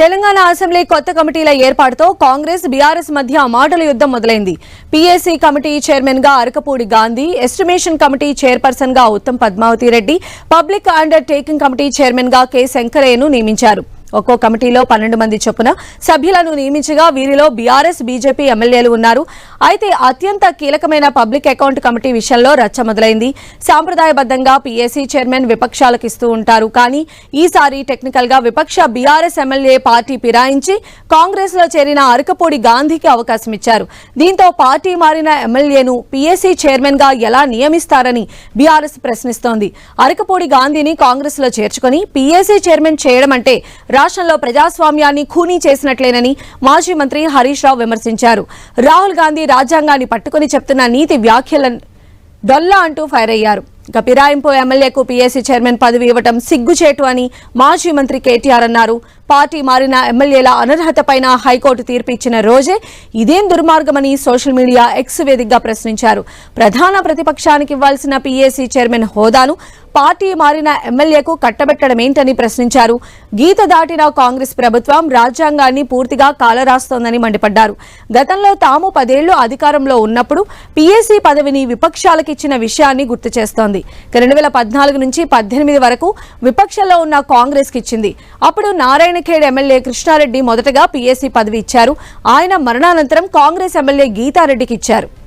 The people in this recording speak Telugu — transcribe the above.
తెలంగాణ అసెంబ్లీ కొత్త కమిటీల ఏర్పాటుతో కాంగ్రెస్ బీఆర్ఎస్ మధ్య మాటల యుద్ధం మొదలైంది. పీఏసీ కమిటీ చైర్మన్గా అరకపూడి గాంధీ ఎస్టిమేషన్ కమిటీ చైర్పర్సన్గా Uttam Padmavathi Reddy public undertaking committee చైర్మన్గా కె శంకరయ్యను నియమించారు. ఒక్కో కమిటీలో పన్నెండు మంది చొప్పున సభ్యులను నియమించగా వీరిలో బీఆర్ఎస్ బీజేపీ ఎమ్మెల్యేలు ఉన్నారు. అయితే అత్యంత కీలకమైన పబ్లిక్ అకౌంట్ కమిటీ విషయంలో రచ్చ మొదలైంది. సాంప్రదాయబద్ధంగా పీఏసీ చైర్మన్ విపక్షాలకు ఇస్తూ ఉంటారు. కానీ ఈసారి టెక్నికల్గా విపక్ష బీఆర్ఎస్ ఎమ్మెల్యే పార్టీ ఫిరాయించి కాంగ్రెస్లో చేరిన అరకపూడి గాంధీకి అవకాశం ఇచ్చారు. దీంతో పార్టీ మారిన ఎమ్మెల్యేను పీఏసీ చైర్మన్గా ఎలా నియమిస్తారని బీఆర్ఎస్ ప్రశ్నిస్తోంది. అరకపూడి గాంధీని కాంగ్రెస్లో చేర్చుకుని పీఏసీ చైర్మన్ చేయడం అంటే రాష్ట్రంలో ప్రజాస్వామ్యాన్ని ఖూనీ చేసినట్లేనని మాజీ మంత్రి హరీష్ రావు విమర్శించారు. రాహుల్ గాంధీ రాజ్యాంగాన్ని పట్టుకుని చెప్తున్న నీతి వ్యాఖ్యల డొల్లా అంటూ ఫైర్ అయ్యారు. ఇక పిరాయింపు ఎమ్మెల్యేకు పీఏసీ చైర్మన్ పదవి ఇవ్వటం సిగ్గుచేటు అని మాజీ మంత్రి కేటీఆర్ అన్నారు. పార్టీ మారిన ఎమ్మెల్యేల అనర్హతపైన హైకోర్టు తీర్పు ఇచ్చిన రోజే ఇదేం దుర్మార్గమని సోషల్ మీడియా ఎక్స్ వేదికగా ప్రశ్నించారు. ప్రధాన ప్రతిపక్షానికి ఇవ్వాల్సిన పీఏసీ చైర్మన్ హోదాను పార్టీ మారిన ఎమ్మెల్యేకు కట్టబెట్టడమేంటని ప్రశ్నించారు. గీత దాటిన కాంగ్రెస్ ప్రభుత్వం రాజ్యాంగాన్ని పూర్తిగా కాలరాస్తోందని మండిపడ్డారు. గతంలో తాము పదేళ్ళు అధికారంలో ఉన్నప్పుడు పీఏసీ పదవిని విపక్షాలకు ఇచ్చిన విషయాన్ని గుర్తు చేస్తోంది. రెండు వేల పద్నాలుగు నుంచి పద్దెనిమిది వరకు విపక్షంలో ఉన్న కాంగ్రెస్ ఇచ్చింది అప్పుడు నారాయణఖేడ్ ఎమ్మెల్యే కృష్ణారెడ్డి మొదటగా పీఏసీ పదవి ఇచ్చారు. ఆయన మరణానంతరం కాంగ్రెస్ ఎమ్మెల్యే గీతారెడ్డికి ఇచ్చారు